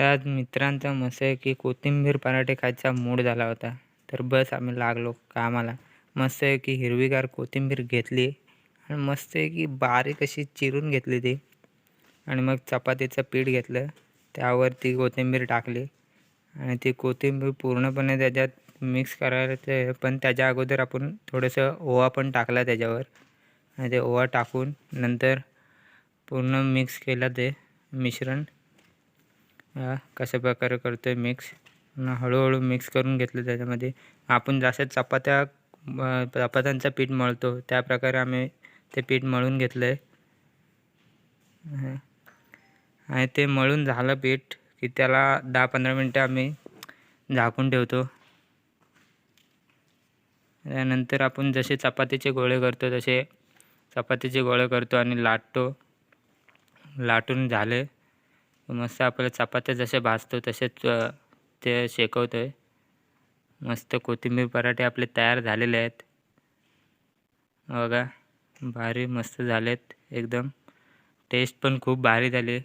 आज मित्रांचा मस्त आहे की कोथिंबीर पराठे खायचा मूड झाला होता. तर बस आम्ही लागलो कामाला. मस्त आहे की हिरवीगार कोथिंबीर घेतली. आणि मस्त आहे की बारीक अशी चिरून घेतली ती. आणि मग चपातीचं पीठ घेतलं. त्यावर ती कोथिंबीर टाकली. आणि ती कोथिंबीर पूर्णपणे त्याच्यात मिक्स करायचं पण त्याच्या अगोदर आपण थोडंसं ओवा पण टाकला त्याच्यावर. आणि ते ओवा टाकून नंतर पूर्ण मिक्स केलं ते मिश्रण. हा कशा प्रकारे करतो आहे मिक्स हळूहळू मिक्स करून घेतलं त्याच्यामध्ये. आपण जसं चपात्या चपात्यांचं पीठ मळतो त्या प्रकारे आम्ही ते पीठ मळून घेतलं आहे आणि ते मळून झालं पीठ की त्याला दहा पंधरा मिनटं आम्ही झाकून ठेवतो. त्यानंतर आपण जसे चपातीचे गोळे करतो तसे चपातीचे गोळे करतो आणि लाटतो. लाटून झाले. मस्त आपल्या चपात्या जसे भाजतो तसेच ते शेकवतो आहे मस्त कोथिंबीर पराठे आपले तयार झालेले आहेत. बघा भारी मस्त झालेत एकदम. टेस्ट पण खूप भारी झाली.